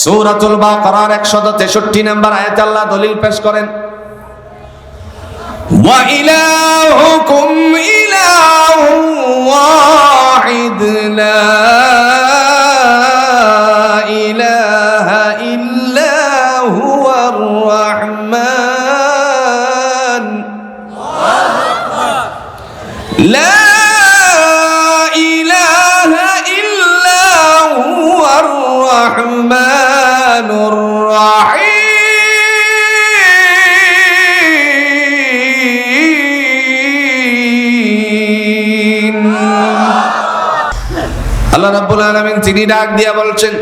সূরাতুল বাকারার 163 নম্বর আয়াতে আল্লাহ দলিল পেশ করেন ওয়া তিনি ডাক দিয়া বলছেন,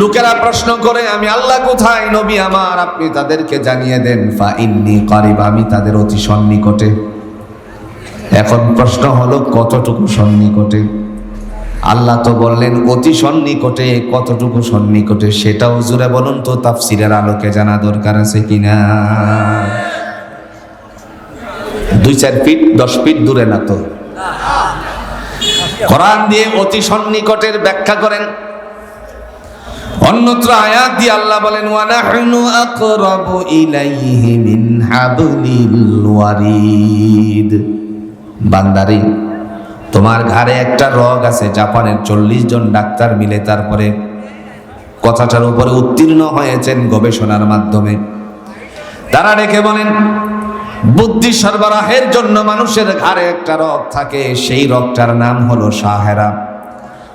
লোকেরা প্রশ্ন করে, আমি আল্লাহ কোথায়? নবী আমার, আপনি তাদেরকে জানিয়ে দেন ফা ইন্নি করিব, আমি তাদের অতি সন্নিকটে। এখন প্রশ্ন হলো, কতটুকু সন্নিকটে? আল্লাহ তো বললেন, অতি সন্নিকটে, কতটুকু সন্নিকটে? সেটাও জুড়ে বলুন তো, তাফসিরের আলোকে জানা দরকার আছে কিনা? দুই চার ফিট, দশ ফিট দূরে না তো? কোরআন দিয়ে অতি সন্নিকটের ব্যাখ্যা করেন। অন্যত্র আয়াত দিয়ে আল্লাহ বলেন, ওয়া নাহনু আকরাবু ইলাইহি মিন হাবলিল ওয়ারিদ। বান্দারি, তোমার ঘাড়ে একটা রগ আছে, জাপানের চল্লিশ জন ডাক্তার মিলে তারপরে কথাটার উপরে উত্তীর্ণ হয়েছেন গবেষণার মাধ্যমে। তারা ডেকে বলেন বুদ্ধি সরবরাহের জন্য মানুষের ঘাড়ে একটা রগ থাকে, সেই রগটার নাম হলো সাহেরা।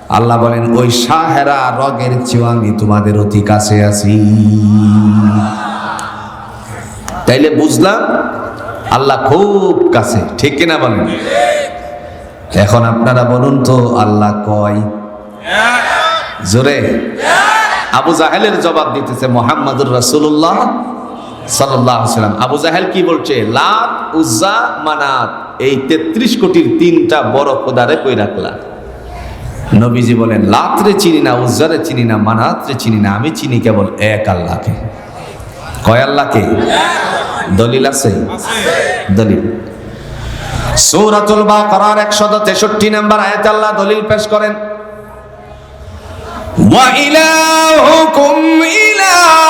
আল্লাহ বলেন, ওই সাহেরা রগের চেয়েও আমি তোমাদের অতি কাছে আছি। তাইলে বুঝলাম, আল্লাহ খুব কাছে, ঠিক কিনা বলেন? এখন আপনারা বলুন তো, আল্লাহ কয়? জোরে। আবু জাহেলের জবাব দিতেছে মোহাম্মদুর রাসূলুল্লাহ। আলাইহি সাল্লাম আবু জাহেল কি বলছে? লাত উজ্জা মানাত। এই 33 কোটির তিনটা বড় খোদারে কই রাখলা? নবীজি বলেন, লাতরে চিনি না, উজ্জারে চিনি না, মানাতরে চিনি না। আমি চিনি কেবল এক আল্লাহকে। কয় আল্লাহকে? দলিল আছে? দলিল। সূরাতুল বাকারার 163 নম্বর আয়াতে আল্লাহ দলিল পেশ করেন, ওয়া ইলাহুকুম ইলাহু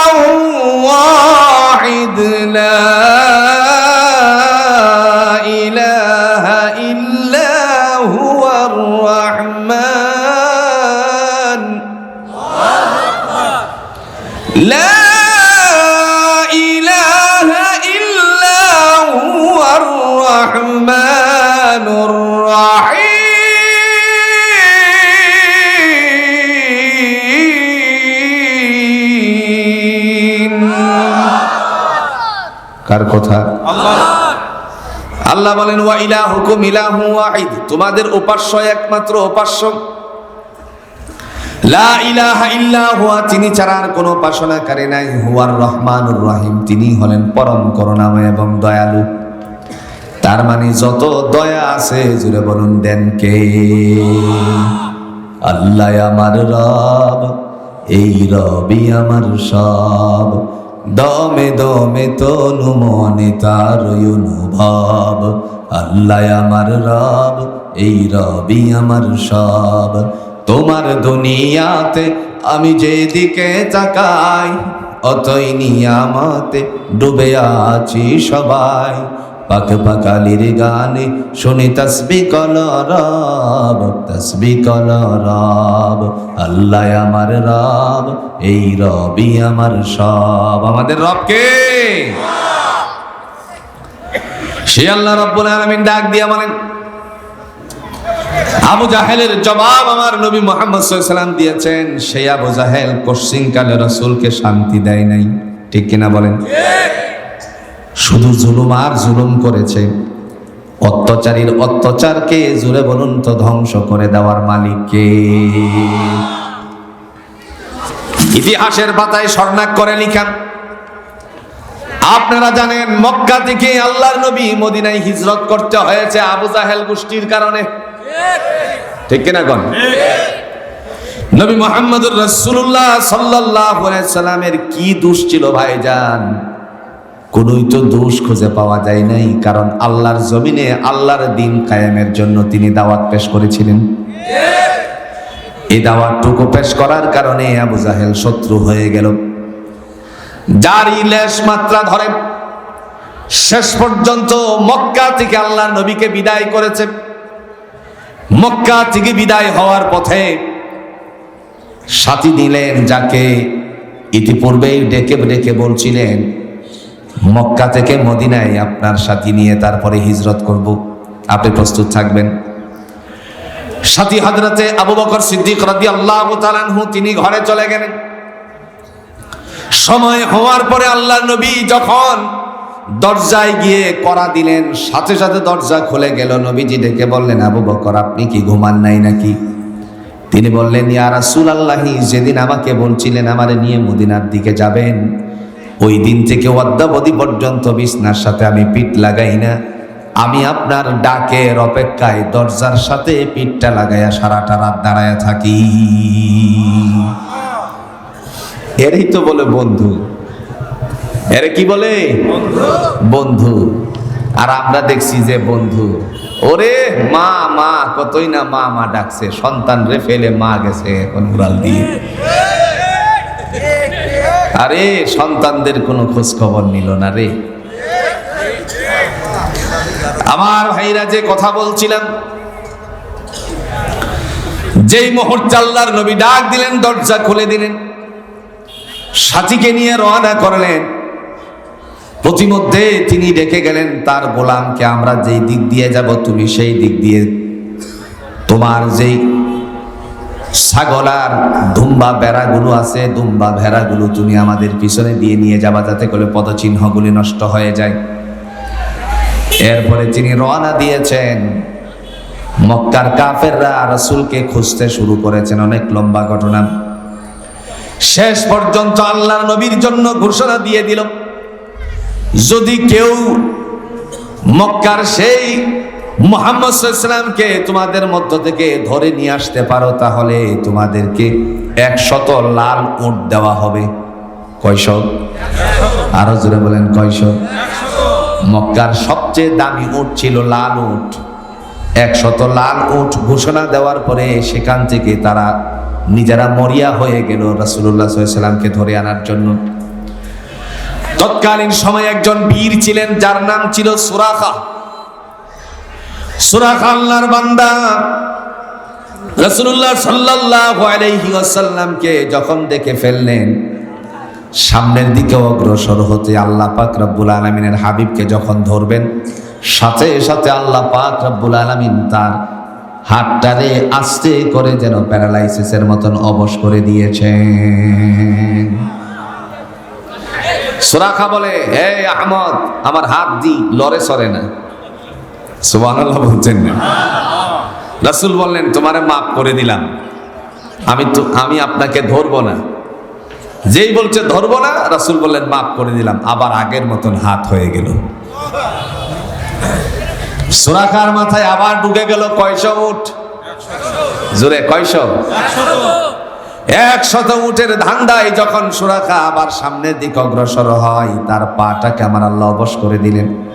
ওয়াহিদ লা কার কথা? আল্লাহ বলেন, ওয়া ইলাহুকুম ইলাহু ওয়াহিদ। তোমাদের উপাস্য একমাত্র উপাস্য। লা ইলাহা ইল্লা হুয়া, তিনি ছাড়া আর কোনো উপাসনাকারী নাই। হুয়ার রহমানুর রহিম, তিনি হলেন পরম করুণাময় এবং দয়ালু। তার মানে যত দয়া আছে, জুড়ে বলুন, দেন কে? আল্লাহ আমার রব, এই রবি আমার সব। দমে দমে তনু মনে তার অনুভব। আল্লাহ আমার রব, এই রবি আমার সব। তোমার দুনিয়াতে আমি যেদিকে তাকাই, অতই নিয়ামতে ডুবে আছি সবাই। পাক পাকালির গানে শুনি তসবি কল রব, তসবি কল রব। আল্লাহ আমার রব, এই রবি আমার সব। আমাদের রবকে সে আল্লাহ রব্বুল আলামিন ডাক দিয়া বলেন আবু জাহেলের জবাব আমার নবী মোহাম্মদ সাল্লাম দিয়েছেন, সেই আবু জাহেল কোশ্চিন কালে রসুলকে শান্তি দেয় নাই। ঠিক কিনা বলেন? শুধু জুলুম আর জুলুম করেছে। অত্যাচারীর অত্যাচারকে জুড়ে বলুন তো ধ্বংস করে দেওয়ার মালিককে। ইতিহাসের পাতায় স্বর্ণাক করে লিখান। আপনারা জানেন, মক্কা থেকে আল্লাহর নবী মদিনায় হিজরত করতে হয়েছে আবু জাহেল গোষ্ঠীর কারণে। ঠিক কিনা গণ নবী মোহাম্মদুর রসুল্লাহ সাল্লাহ সাল্লামের কি দোষ ছিল ভাইজান? কোনই তো দোষ খুঁজে পাওয়া যায় নাই, কারণ আল্লাহর জমিনে আল্লাহর দিন কায়েমের জন্য তিনি দাওয়াত পেশ করেছিলেন। এই দাওয়াতটুকু পেশ করার কারণে আবু জাহেল শত্রু হয়ে গেল। যারই লেশ মাত্রা ধরে, শেষ পর্যন্ত মক্কা থেকে আল্লাহ নবীকে বিদায় করেছে। মক্কা থেকে বিদায় হওয়ার পথে সাথী দিলেন যাকে ইতিপূর্বেই ডেকে ডেকে বলছিলেন মক্কা থেকে মদিনায় আপনার সাথী নিয়ে তারপরে হিজরত করব। আপনি প্রস্তুত থাকবেন। সাথী হাজরাতে আবু বকর সিদ্দিক রাদি আল্লাহ তালানহু তিনি ঘরে চলে গেলেন। সময় হওয়ার পরে আল্লাহ নবী যখন দরজায় গিয়ে করা দিলেন, সাথে সাথে দরজা খুলে গেল। নবীজি ডেকে বললেন, আবু বকর, আপনি কি ঘুমান নাই নাকি? তিনি বললেন, ইয়া রাসূল আল্লাহি যেদিন আমাকে বলছিলেন, আমারে নিয়ে মদিনার দিকে যাবেন। ওই দিন থেকে অদ্যাবধি পর্যন্ত বিছনার সাথে আমি পিঠ লাগাই না। আমি আপনার ডাকের অপেক্ষায় দরজার সাথে পিঠটা লাগাইয়া সারাটা রাত দাঁড়ায়া থাকি। এরই তো বলে বন্ধু। এরে কি বলে? বন্ধু। আর আমরা দেখছি যে বন্ধু। ওরে মা মা, কতই না মা মা ডাকছে। সন্তান রে ফেলে মা গেছে এখন উড়াল দিয়ে। আরে, সন্তানদের কোনো খোঁজ খবর নিল না রে। আমার ভাইরা যে কথা বলছিলাম, যেই মুহূর্তে আল্লাহর নবী ডাক দিলেন, দরজা খুলে দিলেন, সাথীকে নিয়ে রওনা করলেন, প্রতিমধ্যে তিনি ডেকে গেলেন, তার গোলামকে আমরা যেই দিক দিয়ে যাব, তুমি সেই দিক দিয়ে তোমার যেই ছাগল আর দুম্বা বেড়াগুলো আছে, দুম্বা ভেড়াগুলো তুমি আমাদের পিছনে দিয়ে নিয়ে যাবা যাতে করে পদচিহ্নগুলি নষ্ট হয়ে যায়। এরপরে তিনি রওনা দিয়েছেন। মক্কার কাফেররা রাসূলকে খুঁজতে শুরু করেছেন, অনেক লম্বা ঘটনা। শেষ পর্যন্ত আল্লাহর নবীর জন্য ঘোষণা দিয়ে দিল, যদি কেউ মক্কার সেই মোহাম্মদ ইসলামকে তোমাদের মধ্য থেকে ধরে নিয়ে আসতে পারো, তাহলে তোমাদেরকে একশত লাল উট দেওয়া হবে। কয়শ? আরও জোরে বলেন, কয়শ? মক্কার সবচেয়ে দামি উট ছিল লাল উট। একশত লাল উট ঘোষণা দেওয়ার পরে সেখান থেকে তারা নিজেরা মরিয়া হয়ে গেল রাসুল্লাহ সাল্লামকে ধরে আনার জন্য। তৎকালীন সময় একজন বীর ছিলেন, যার নাম ছিল সুরাখা। সুরাখা আল্লাহর বান্দা। রাসূলুল্লাহ সাল্লাল্লাহু আলাইহি ওয়াসাল্লামকে যখন দেখে ফেললেন, সামনের দিকে অগ্রসর হতে আল্লাহ পাক রব্বুল আলমিনের হাবিবকে যখন ধরবেন, সাথে সাথে আল্লাহ পাক রব্বুল আলমিন তার হাতটারে আস্তে করে যেন প্যারালাইসিসের মতন অবশ করে দিয়েছেন। সুরাখা বলে, হে আহমদ, আমার হাত দি লরে সরে না। সুবহানাল্লাহ বলছেন রাসূল বললেন, তোমারে মাফ করে দিলাম। আমি তো, আমি আপনাকে ধরবো না। যেই বলছে ধরবো না, রাসূল বললেন, মাফ করে দিলাম। আবার আগের মতন হাত হয়ে গেল। সুরাখার মাথায় আবার ঢুকে গেল কয়শো উঠ। জোরে, কয়শো? একশত উটের ধান্দায় যখন সুরাখা আবার সামনের দিকে অগ্রসর হয়, তার পাটাকে আমার আল্লাহ অবশ করে দিলেন।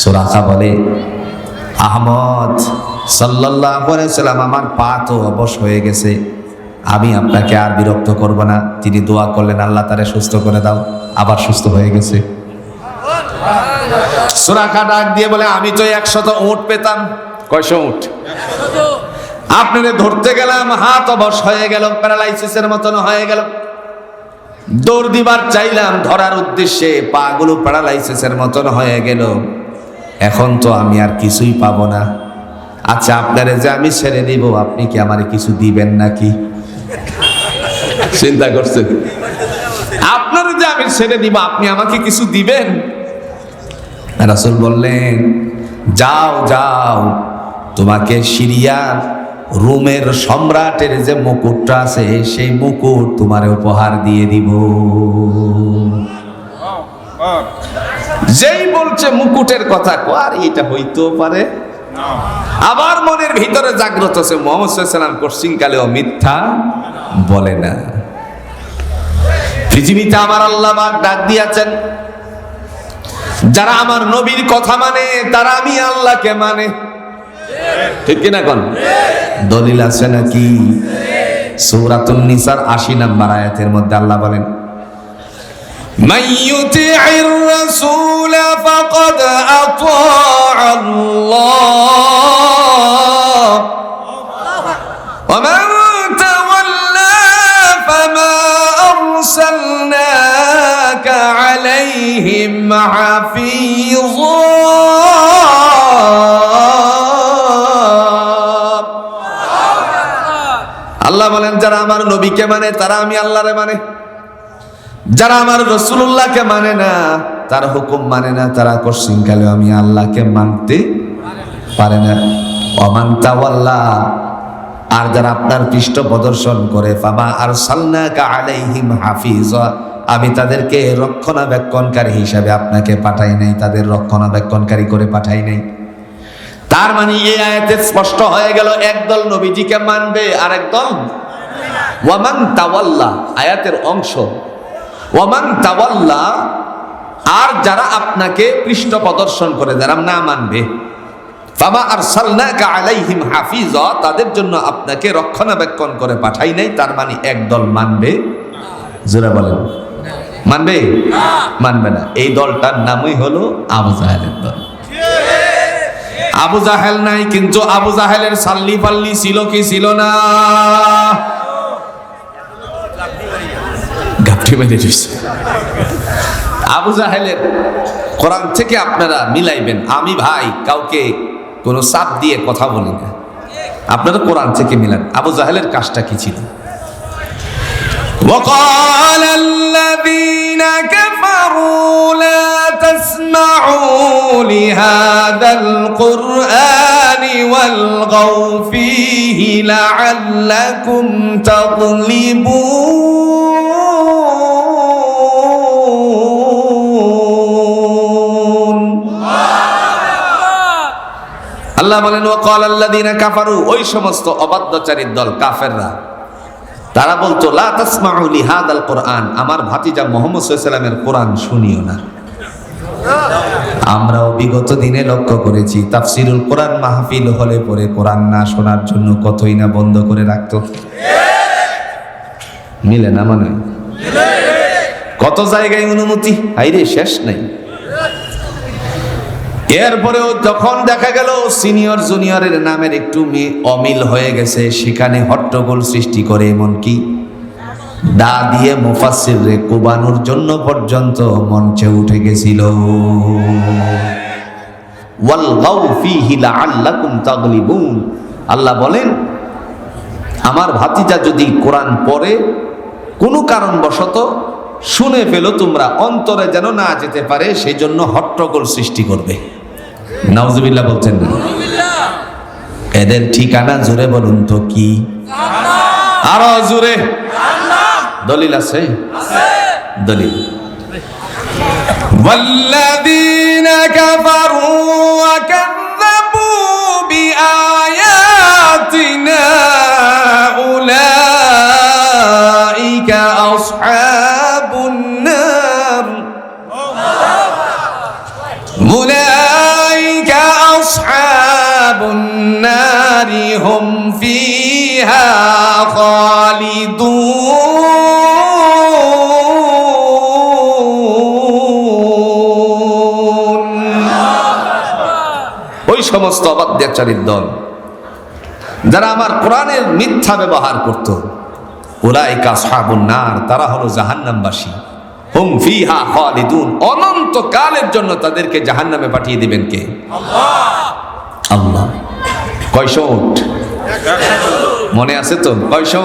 সুরাখা বলে আহমদ সাল্লাম আমার পা তো অবশ হয়ে গেছে। আমি আপনাকে আর বিরক্ত করব না। তিনি দোয়া করলেন আল্লাহ তারে সুস্থ করে দাও। আবার সুস্থ হয়ে গেছে। সুরাখা ডাক দিয়ে বলে আমি তো একশত উঠ পেতাম। কয়শো উঠ আপনারে ধরতে গেলাম হাত অবশ হয়ে গেল প্যারালাইসিসের মতন হয়ে গেল। দৌড় দিবার চাইলাম ধরার উদ্দেশ্যে পা গুলো প্যারালাইসিসের মতন হয়ে গেল। এখন তো আমি আর কিছুই পাবো না। আচ্ছা আপনারে যে আমি ছেড়ে দিব আপনি কি আমারে কিছু দিবেন নাকি? চিন্তা করছেন? আপনারে যে আমি ছেড়ে দিব আপনি আমাকে কিছু দিবেন? রাসুল বললেন যাও যাও তোমাকে সিরিয়ার রোমের সম্রাটের যে মুকুটটা আছে, সেই মুকুট তোমার উপহার দিয়ে দিব। যেই বলছে মুকুটের কথা আর এটা হইতেও পারে। আবার মনের ভিতরে জাগ্রত আছে, মোহাম্মদ সাল্লাম কোশ্চিন কালেও মিথ্যা বলে না। পৃথিবীতে আমার আল্লাহ ডাক দিয়েছেন, যারা আমার নবীর কথা মানে তারা আমি আল্লাহকে মানে। ঠিক কিনা কোন দলিল আছে নাকি সূরাতুন নিসার 80 নাম্বার আয়াতের মধ্যে আল্লাহ বলেন من يطع الرسول فقد أطاع الله ومن تولى فما أرسلناك عليهم حفيظا আল্লাহ বলেন, যারা আমার নবীকে মানে তারা আমি আল্লাহরে মানে। যারা আমার রসুল্লাহকে মানে না, তার হুকুম মানে না, তারা কশিনকালে আমি আল্লাহকে মানতে পারে না। অমান তাওয়াল্লাহ আর যারা আপনার পৃষ্ঠ প্রদর্শন করে, ফামা আর সাল্লাকা আলাইহিম হাফিজ, আমি তাদেরকে রক্ষণাবেক্ষণকারী হিসাবে আপনাকে পাঠাই নাই, তাদের রক্ষণাবেক্ষণকারী করে পাঠাই নাই। তার মানে এই আয়াতে স্পষ্ট হয়ে গেল, একদল নবীজিকে মানবে আর একদল ওয়ামান তাওয়াল্লা, আয়াতের অংশ। ওয়ামান তাওয়াল্লা, আর যারা আপনাকে পৃষ্ঠ প্রদর্শন করে, যারা না মানবে। বাবা আর সাল্লাকা আলাইহিম হাফিজ, তাদের জন্য আপনাকে রক্ষণাবেক্ষণ করে পাঠাই নাই, তার মানে একদল মানবে। জোরা বলেন। মানবে? মানবে না। এই দলটার নামই হলো আবু জাহেলের দল। আবু জাহেল নাই, কিন্তু আবু জাহেলের সাল্লি পাল্লি ছিল কি ছিল না? গাপটি দিচ্ছে আবু জাহেলের কোরআন থেকে আপনারা মিলাইবেন, আমি ভাই কাউকে কোনো চাপ দিয়ে কথা বলি না। আপনারা কোরআন থেকে মিলান, আবু জাহেলের কাজটা কি ছিল? وقال الذين كفروا لا تسمعوا لهذا القرآن والغوا فيه لعلكم تغلبون আল্লাহ বলেন ও কল আল্লাদিনা কাফারু ওই সমস্ত অবাধ্যচারীর দল কাফেররা তারা বলতো, লা তাসমাউ লিহাদাল কোরআন। আমার ভাতিজা মোহাম্মদ সাল্লামের কোরআন শুনিও না। আমরাও বিগত দিনে লক্ষ্য করেছি, তাফসিরুল কোরআন মাহফিল হলে পরে কোরআন না শোনার জন্য কতই না বন্ধ করে রাখতো। মিলে না মানে? কত জায়গায় অনুমতি? হাইরে, শেষ নাই। এরপরেও যখন দেখা গেল সিনিয়র জুনিয়রের নামের একটু অমিল হয়ে গেছে, সেখানে হট্টগোল সৃষ্টি করে এমনকি দা দিয়ে মুফাসির কোবানোর জন্য পর্যন্ত মঞ্চে উঠে গেছিল। আল্লাহ বলেন, আমার ভাতিজা যদি কোরআন পড়ে, কোনো কারণবশত শুনে ফেলো তোমরা অন্তরে যেন না যেতে পারে সেই জন্য হট্টগোল সৃষ্টি করবে নাউজুবিল্লাহ বলছেন না এদের ঠিকানা জুড়ে বলুন তো কি আরো জুড়ে দলিল আছে দলিল والذين كفروا فيها خالدون ওই সমস্ত অবাধ্যাচারীর দল যারা আমার কোরআনের মিথ্যা ব্যবহার করত ওলাইকা সাহাবুন নার তারা হলো জাহান্নামবাসী হুম ফিহা খালিদুন অনন্ত কালের জন্য তাদেরকে জাহান্নামে পাঠিয়ে দিবেন কে আল্লাহ কয়শো উঠ মনে আছে তো? কয়শো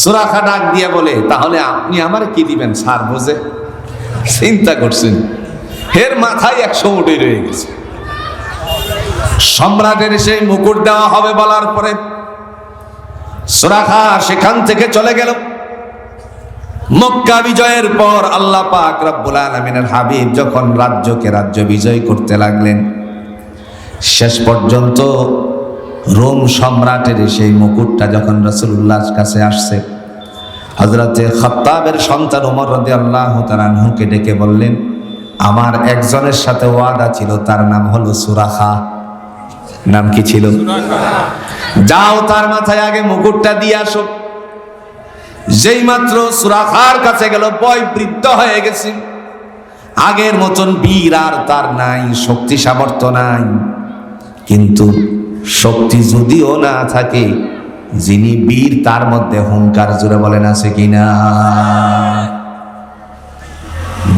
সুরাখা ডাক দিয়ে বলে, তাহলে আপনি আমার কি দিবেন স্যার বোঝে? চিন্তা করছেন। এর মাথায় একশো উঠে রয়ে গেছে। সম্রাটের সেই মুকুট দেওয়া হবে বলার পরে সুরাখা সেখান থেকে চলে গেল। মক্কা বিজয়ের পর আল্লাহ পাক রব্বুল আলমিনের হাবিব যখন রাজ্যকে রাজ্য বিজয় করতে লাগলেন, শেষ পর্যন্ত রোম সম্রাটের সেই মুকুটটা যখন রসুল্লাহর কাছে আসছে হজরতে খত্তাবের সন্তান উমর রদি আল্লাহ তারানহুকে ডেকে বললেন আমার একজনের সাথে ওয়াদা ছিল তার নাম হলো সুরাখা। নাম কি ছিল? যাও তার মাথায় আগে মুকুটটা দিয়ে আসো। যেই মাত্র সুরাখার কাছে গেল বয় বৃদ্ধ হয়ে গেছে। আগের মতন বীর আর তার নাই শক্তি সামর্থ্য নাই। কিন্তু শক্তি যদিও না থাকে, যিনি বীর, তার মধ্যে হুঙ্কার জুড়ে বলেন আছে কিনা?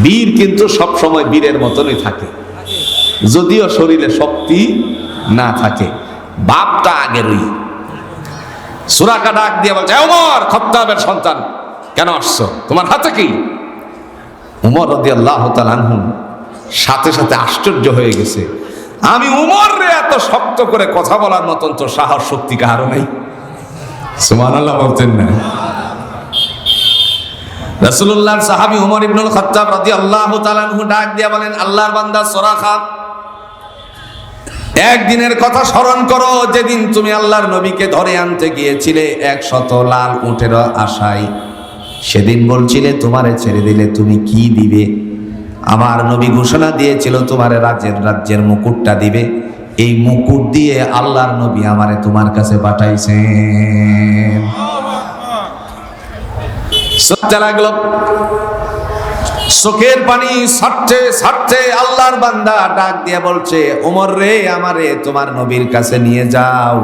বীর কিন্তু সব সময় বীরের মতনই থাকে। যদিও শরীরে শক্তি না থাকে, বাপটা আগেরই সুরাকা ডাক দিয়ে বলছে উমর, খত্তাবের সন্তান, কেন আসছো? তোমার হাতে কি? উমর রদি আল্লাহ সাথে সাথে আশ্চর্য হয়ে গেছে। আমি উমর রে এত শক্ত করে কথা বলার মতন তো সাহস শক্তি কারও নেই। সুমান আল্লাহ বলতেন না। রসুল্লাহ সাহাবি উমর ইবনুল খত্তাব রদি আল্লাহ তালানহু ডাক দিয়ে বলেন, আল্লাহর বান্দা সোরাখা, একদিনের কথা স্মরণ করো, যেদিন তুমি আল্লাহর নবীকে ধরে আনতে গিয়েছিলে এক শত লাল উঠের আশায়। সেদিন বলছিলে, তোমারে ছেড়ে দিলে তুমি কি দিবে? আমার নবী ঘোষণা দিয়েছিল, তোমার রাজ্যের রাজ্যের মুকুটটা দিবে। এই মুকুট দিয়ে আল্লাহর নবী আমারে তোমার কাছে পাঠাইছেন। সত্যা লাগল। চোখের পানি ছাড়ছে ছাড়ছে আল্লাহর বান্দা ডাক দিয়ে বলছে, ওমর রে, আমারে তোমার নবীর কাছে নিয়ে যাও।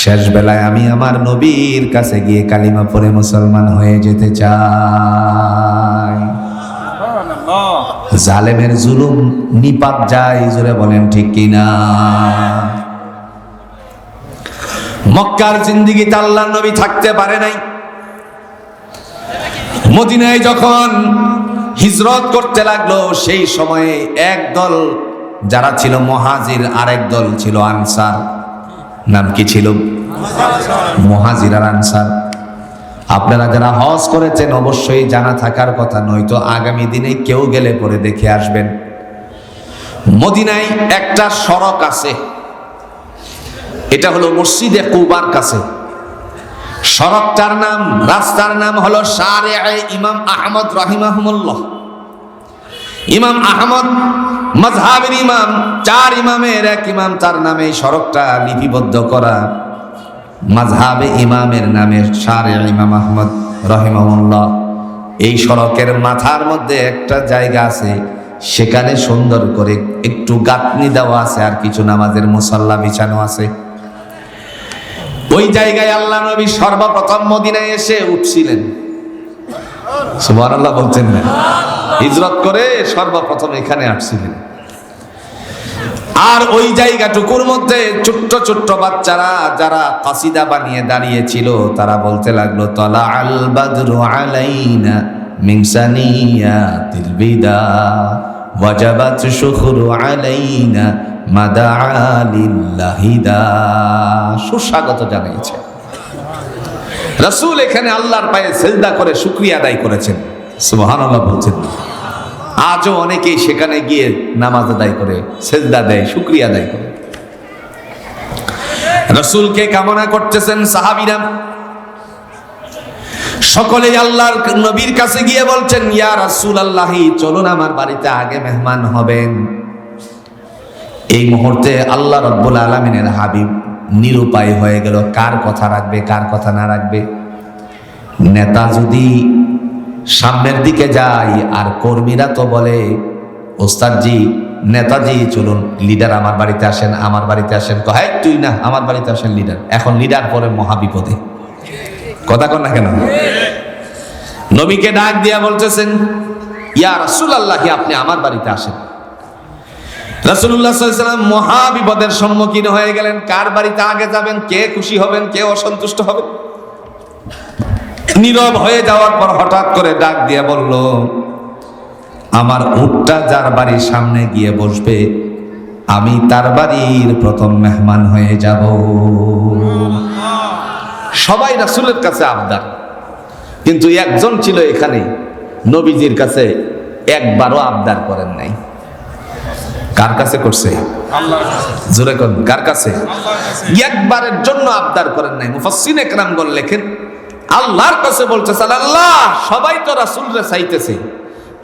শেষ বেলায় আমি আমার নবীর কাছে গিয়ে কালিমা পরে মুসলমান হয়ে যেতে চাই। জালেমের জুলুম নিপাত যায়, জোরে বলেন ঠিক কিনা? মক্কার জিন্দিগিতে আল্লাহর নবী থাকতে পারে নাই। মদিনায় যখন হিজরত করতে লাগল, সেই সময়ে এক দল, যারা ছিল মহাজির, আরেক দল ছিল আনসার। নাম কি ছিল? মহাজির আর আনসার। আপনারা যারা হজ করেছেন, অবশ্যই জানা থাকার কথা, নয়তো আগামী দিনে কেউ গেলে পরে দেখে আসবেন। মদিনায় একটা সড়ক আছে। এটা হলো মসজিদে কুবার কাছে। সড়কটার নাম, রাস্তার নাম হলো সারে ইমাম আহমদ রাহিমাহমুল্লাহ। ইমাম আহমদ মজহাবের ইমাম, চার ইমামের এক ইমাম, তার নামে সড়কটা লিপিবদ্ধ করা। মাঝহাবে ইমামের নামে সারে ইমাম আহমদ রহিমাহুল্লাহ। এই সড়কের মাথার মধ্যে একটা জায়গা আছে, সেখানে সুন্দর করে একটু গাঁথনি দেওয়া আছে আর কিছু নামাজের মুসল্লা বিছানো আছে। ওই জায়গায় আল্লাহ নবী সর্বপ্রথম মদিনায় এসে উঠছিলেন। বলছেন না? হিজরত করে সর্বপ্রথম এখানে আসছিলেন। আর ওই জায়গাটুকুর মধ্যে ছোট্ট ছোট্ট বাচ্চারা যারা কাসিদা বানিয়ে দাঁড়িয়েছিল, তারা বলতে লাগল তলা আল বাদরু আলাইনা মিংসানিয়াতিল বিদা ওয়াজাবাত শুখরু আলাইনা মাদা লিল্লাহিদা সুস্বাগত জানিয়েছে। রাসূল এখানে আল্লাহর পায়ে সেজদা করে শুকরিয়া আদায় করেছেন। সুবহানাল্লাহ বলছেন। আজও অনেকেই সেখানে গিয়ে নামাজ আদায় করে, সেজদা দেয়, শুক্রিয়া আদায় করে। রসুলকে কামনা করতেছেন সাহাবিরা। সকলে আল্লাহর নবীর কাছে গিয়ে বলছেন, ইয়া রাসূল আল্লাহি চলুন আমার বাড়িতে আগে মেহমান হবেন। এই মুহূর্তে আল্লাহ রব্বুল আলমিনের হাবিব নিরুপায় হয়ে গেল। কার কথা রাখবে, কার কথা না রাখবে? নেতা যদি সামনের দিকে যাই, আর কর্মীরা তো বলে, ওস্তাদজি, নেতাজি, চলুন, লিডার আমার বাড়িতে আসেন, আমার বাড়িতে আসেন। কয় তুই না, আমার বাড়িতে আসেন লিডার। এখন লিডার পরে মহাবিপদে। কথা কর না কেন? নবীকে ডাক দিয়া বলতেছেন, ইয়া রাসুল আল্লাহ আপনি আমার বাড়িতে আসেন। রাসুল্লাহ সাল্লাম মহাবিপদের সম্মুখীন হয়ে গেলেন। কার বাড়িতে আগে যাবেন? কে খুশি হবেন? কে অসন্তুষ্ট হবেন? নীরব হয়ে যাওয়ার পর হঠাৎ করে ডাক দিয়ে বলল আমার উটটা যার বাড়ির সামনে গিয়ে বসবে আমি তার বাড়ির প্রথম মেহমান হয়ে যাব। সবাই রাসুলের কাছে আবদার। কিন্তু একজন ছিল এখানে নবীজির কাছে একবারও আবদার করেন নাই। কার কাছে করছে? জোরে কার কাছে? একবারের জন্য আবদার করেন নাই। মুফাসসিন একরামগণ লেখেন আল্লাহর কাছে বলছে আল্লাহ সবাই তো রাসূলরে চাইতেছে।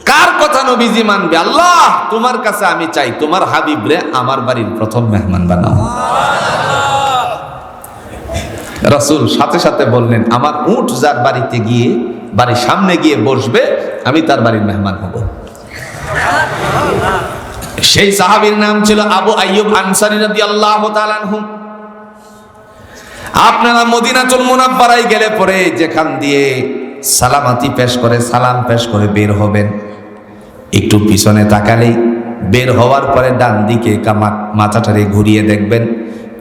কার কথা নবীজি মানবে? আল্লাহ, তোমার কাছে আমি চাই, তোমার হাবিব রে আমার বাড়ির প্রথম মেহমান বানাও। রাসূল সাথে সাথে বললেন, আমার উঠ যার বাড়িতে গিয়ে, বাড়ির সামনে গিয়ে বসবে, আমি তার বাড়ির মেহমান হব। সেই সাহাবীর নাম ছিল আবু আইয়ুব আনসারী রাদিয়াল্লাহু তাআলা আনহু। আপনারা মদিনা মদিনাতুল মুনাব্বারায় গেলে পরে যেখান দিয়ে সালামাতি পেশ করে, সালাম পেশ করে বের হবেন। একটু পিছনে তাকালেই বের হওয়ার পরে ডান দিকে মাথাটারে ঘুরিয়ে দেখবেন,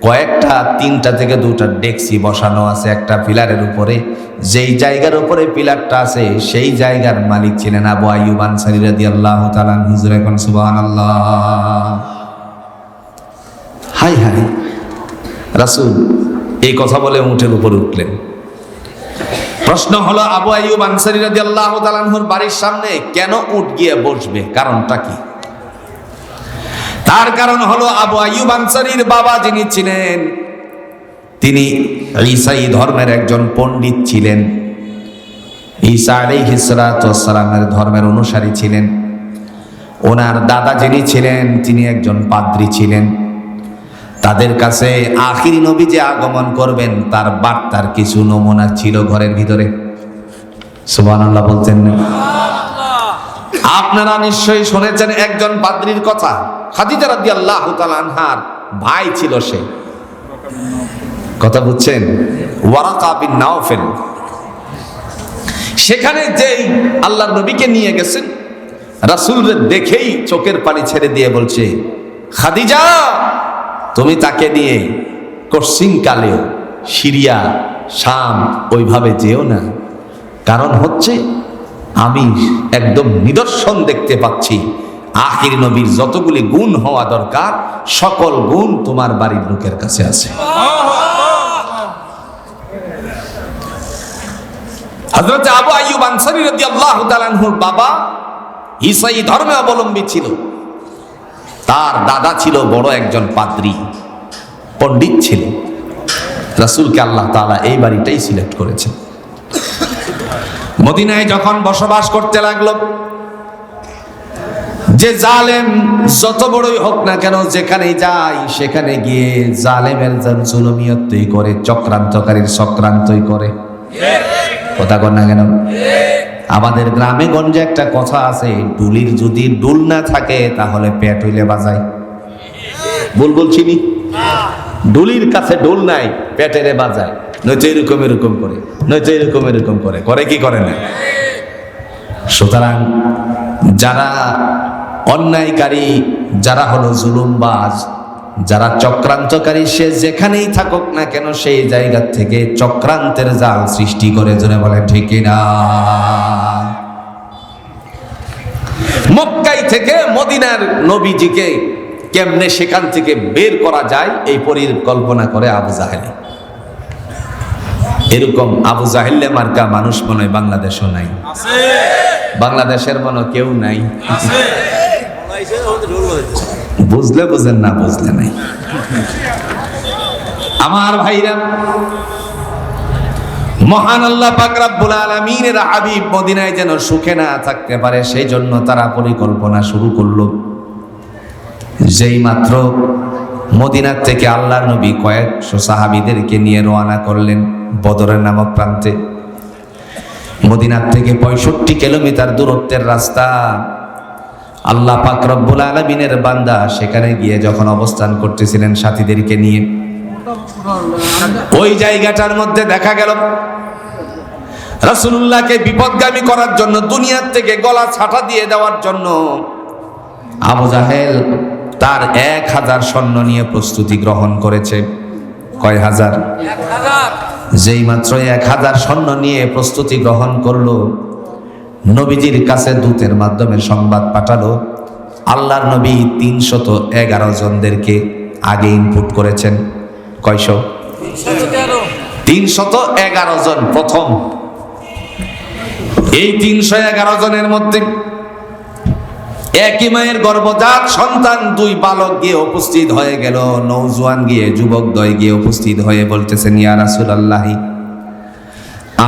কয়েকটা, তিনটা থেকে দুটা ডেক্সি বসানো আছে একটা পিলারের উপরে। যেই জায়গার উপরে পিলারটা আছে, সেই জায়গার মালিক ছিলেন আবু আইয়ুব আনসারী রাদিয়াল্লাহু তাআলা হুজুর এখন সুবহানাল্লাহ। হাই হাই। রাসূল এই কথা বলে উঠের উপরে উঠলেন। প্রশ্ন হলো, আবু আইয়ুব আনসারী রাদিয়াল্লাহু আল্লাহ আনহুর বাড়ির সামনে কেন উঠ গিয়ে বসবে? কারণটা কি? তার কারণ হলো, আবু আইয়ুব আনসারীর বাবা যিনি ছিলেন, তিনি ঈসাই ধর্মের একজন পণ্ডিত ছিলেন। ঈসা সালাতু ওয়াস ধর্মের অনুসারী ছিলেন। ওনার দাদা যিনি ছিলেন, তিনি একজন পাদ্রী ছিলেন। তাদের কাছে আখিরি নবী যে আগমন করবেন, তার বার্তার কিছু নমুনা ছিল ঘরের ভিতরে। সুবহানাল্লাহ বলতেন না আপনারা নিশ্চয়ই শুনেছেন একজন পাদ্রীর কথা, খাদিজা রাদিয়াল্লাহু তাআলা আনহার ভাই ছিল সে। কথা বুঝছেন? Waraqah bin Nawfal. সেখানে যেই আল্লাহর নবীকে নিয়ে গেছেন রাসূল দেখেই চোখের পানি ছেড়ে দিয়ে বলছে, খাদিজা! তুমি তাকে নিয়ে কশিন কালেও সিরিয়া, শাম ওইভাবে যেও না। কারণ হচ্ছে আমি একদম নিদর্শন দেখতে পাচ্ছি। আখির নবীর যতগুলি গুণ হওয়া দরকার, সকল গুণ তোমার বাড়ির লোকের কাছে আছে। আবু আইয়ুব আনসারী রাদিয়াল্লাহু বাবা ঈসাই ধর্মে অবলম্বী ছিল। তার দাদা ছিল বড় একজন পাদ্রী পণ্ডিত ছিল। রাসূলকে আল্লাহ তাআলা এই বাড়িটাই সিলেক্ট করেছেন। মদিনায় যখন বসবাস করতে লাগল যে জালেম যত বড়ই হোক না কেন যেখানে যাই সেখানে গিয়ে জালেমের জুলুমিয়তই করে চক্রান্তকারীর চক্রান্তই করে। কথা কর না কেন? আমাদের গ্রামে গঞ্জে একটা কথা আছে, ডুলির যদি ডুল না থাকে, তাহলে পেট হইলে বাজায়। বল বলছিনি ডুলির কাছে ডুল নাই পেটেরে বাজায়। নয়তো এরকম এরকম করে, নয়তো এরকম এরকম করে। করে কি করে না? সুতরাং যারা অন্যায়কারী, যারা হলো জুলুমবাজ যারা চক্রান্তকারী সে যেখানেই থাকুক না কেন সেই জায়গা থেকে চক্রান্তের জাল সৃষ্টি করে জোরে বলে ঠিক না মক্কাই থেকে মদিনার নবীজিকে কেমনে সেখান থেকে বের করা যায় এই পরিকল্পনা করে আবু জাহেলি। এরকম আবু জাহিল্লে মার্কা মানুষ মনে হয় বাংলাদেশও নাই। বাংলাদেশের মনে কেউ নাই। বুঝলে বুঝেন, না বুঝলে নাই। আমার ভাইরা, মহান আল্লাহ পাক রাব্বুল আলামিনের হাবিব মদিনায় যেন সুখে না থাকতে পারে সেই জন্য তারা পরিকল্পনা শুরু করল। যেই মাত্র মদিনার থেকে আল্লাহর নবী কয়েকশো সাহাবীদেরকে নিয়ে রওনা করলেন বদরের নামক প্রান্তে। মদিনার থেকে পঁয়ষট্টি কিলোমিটার দূরত্বের রাস্তা আল্লাহ পাক রব্বুল আলমিনের বান্দা সেখানে গিয়ে যখন অবস্থান করতেছিলেন সাথীদেরকে নিয়ে। ওই জায়গাটার মধ্যে দেখা গেল রাসূলুল্লাহকে বিপদগামী করার জন্য দুনিয়ার থেকে গলা ছাটা দিয়ে দেওয়ার জন্য আবু জাহেল তার এক হাজার সৈন্য নিয়ে প্রস্তুতি গ্রহণ করেছে। কয় হাজার? যেই মাত্র এক হাজার সৈন্য নিয়ে প্রস্তুতি গ্রহণ করল নবীজির কাছে দূতের মাধ্যমে সংবাদ পাঠালো। আল্লাহর নবী তিনশত এগারো জনদেরকে আগে ইনপুট করেছেন। কয়শো? তিনশত এগারো জন প্রথম। এই তিনশো এগারো জনের মধ্যে একই মায়ের গর্ভজাত সন্তান, দুই বালক গিয়ে উপস্থিত হয়ে গেল। নৌজওয়ান গিয়ে, যুবক দয় গিয়ে উপস্থিত হয়ে বলতেছেন, ইয়া রাসূলুল্লাহি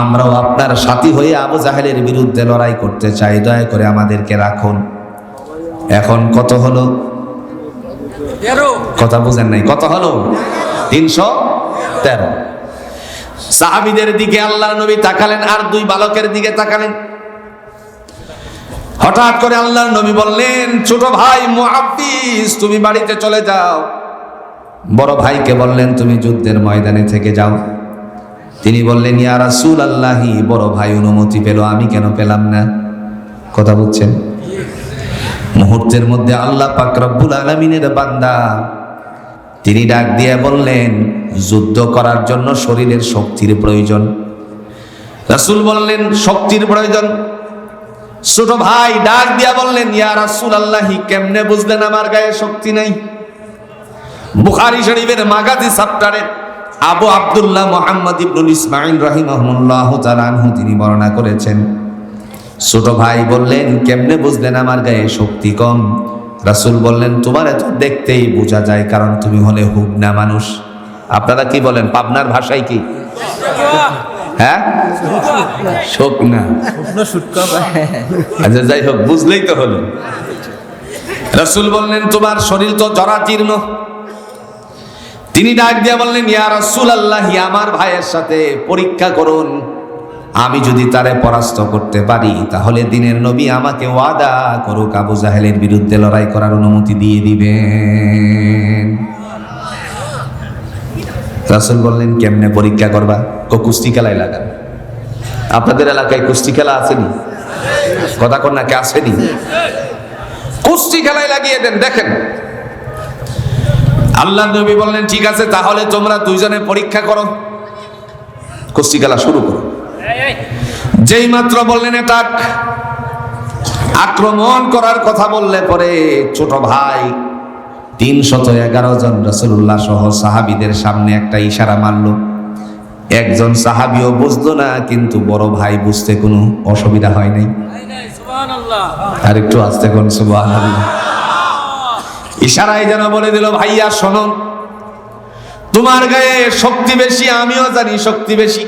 আমরাও আপনার সাথী হয়ে আবু জাহেলের বিরুদ্ধে লড়াই করতে চাই দয়া করে আমাদেরকে রাখুন। এখন কত হলো? কথা বুঝেন নাই কত হলো? তিনশো তেরো। সাহাবিদের দিকে আল্লাহ নবী তাকালেন আর দুই বালকের দিকে তাকালেন। হঠাৎ করে আল্লাহ নবী বললেন ছোট ভাই মুহাফিজ তুমি বাড়িতে চলে যাও। বড় ভাইকে বললেন তুমি যুদ্ধের ময়দানে থেকে যাও। তিনি বললেন, ইয়া রাসূল আল্লাহি বড় ভাই, অনুমতি পেল, আমি কেন পেলাম না? কথা বলছেন মুহূর্তের মধ্যে আল্লাহ পাক রব্বুল আলামিনের বান্দা, তিনি ডাক দিয়ে বললেন, যুদ্ধ করার জন্য শরীরের শক্তির প্রয়োজন। রাসূল বললেন, শক্তির প্রয়োজন? ছোট ভাই ডাক দিয়া বললেন, ইয়া রাসূল আল্লাহি কেমনে বুঝলেন আমার গায়ে শক্তি নাই? বুখারী শরীফের মাগাজি চ্যাপ্টারে আবু আব্দুল্লাহ মোহাম্মদ ইবনুল ইসমাইল রাহিমাহুল্লাহ তাআলা আনহু তিনি বর্ণনা করেছেন ছোট ভাই বললেন কেমনে বুঝলেন আমার গায়ে শক্তি কম? রাসূল বললেন তোমার এত দেখতেই বোঝা যায় কারণ তুমি হলে হুগনা মানুষ। আপনারা কি বলেন পাবনার ভাষায় কি? হ্যাঁ? শোক না আচ্ছা যাই হোক বুঝলেই তো হলো। রসুল বললেন তোমার শরীর তো জরাজীর্ণ। তিনি ডাক দিয়া বললেন, ইয়া রসুল আল্লাহ আমার ভাইয়ের সাথে পরীক্ষা করুন। আমি যদি তারে পরাস্ত করতে পারি, তাহলে দিনের নবী আমাকে ওয়াদা করুক, আবু জাহেলের বিরুদ্ধে লড়াই করার অনুমতি দিয়ে দিবেন। রাসুল বললেন, কেমনে পরীক্ষা করবা? কো কুস্তি খেলায় লাগান। আপনাদের এলাকায় কুস্তি খেলা আসেনি? কথা কন নাকি আসেনি? কুস্তি খেলায় লাগিয়ে দেন, দেখেন। আল্লাহ নবী বললেন ঠিক আছে তাহলে তোমরা দুইজনে পরীক্ষা করো। কুস্তি খেলা শুরু করো। যেই মাত্র বললেন এটা আক্রমণ করার কথা বললে পরে ছোট ভাই তিনশত এগারো জন রসুল্লাহ সহ সাহাবিদের সামনে একটা ইশারা মারলো। একজন সাহাবিও বুঝলো না কিন্তু বড় ভাই বুঝতে কোনো অসুবিধা হয় নাই। আর একটু আসতে কোন সুবাহ ইশারায় যেন বলে দিল, ভাইয়া, শোনো, তোমার গায়ে শক্তি বেশি, আমিও জানি শক্তি বেশি।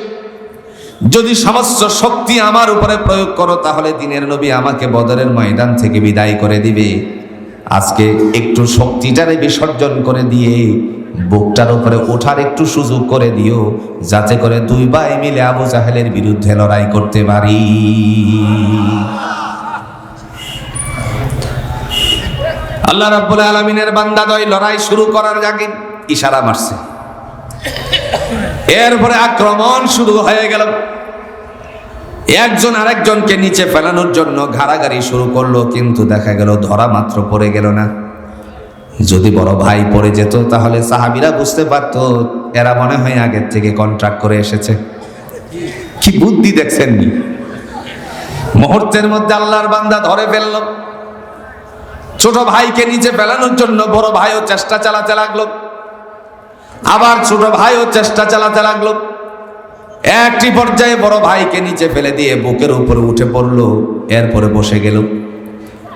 যদি সমস্ত শক্তি আমার উপরে প্রয়োগ করো, তাহলে দিনের নবী আমাকে বদরের ময়দান থেকে বিদায় করে দিবে। আজকে একটু শক্তিটারে বিসর্জন করে দিয়ে, বুকটার উপরে ওঠার একটু সুযোগ করে দিও, যাতে করে দুই ভাই মিলে আবু জাহেলের বিরুদ্ধে লড়াই করতে পারি। আল্লাহ রাব্বুল আলামিনের বান্দা দয় লড়াই শুরু করার আগে ইশারা মারছে। এরপরে আক্রমণ শুরু হয়ে গেল। একজন আরেকজনকে নিচে ফেলানোর জন্য ঘাড়াঘাড়ি শুরু করল, কিন্তু দেখা গেল ধরা মাত্র পড়ে গেল না। যদি বড় ভাই পড়ে যেত, তাহলে সাহাবিরা বুঝতে পারতো, এরা মনে হয় আগের থেকে কন্ট্রাক্ট করে এসেছে। কি বুদ্ধি দেখছেন মুহূর্তের মধ্যে আল্লাহর বান্দা ধরে ফেলল। ছোট ভাইকে নিচে ফেলানোর জন্য বড় ভাইও চেষ্টা চালাতে লাগল। আবার ছোট ভাইও চেষ্টা চালাতে লাগল। একটি পর্যায়ে বড় ভাইকে নিচে ফেলে দিয়ে বুকের উপরে উঠে পড়ল, এরপরে বসে গেল।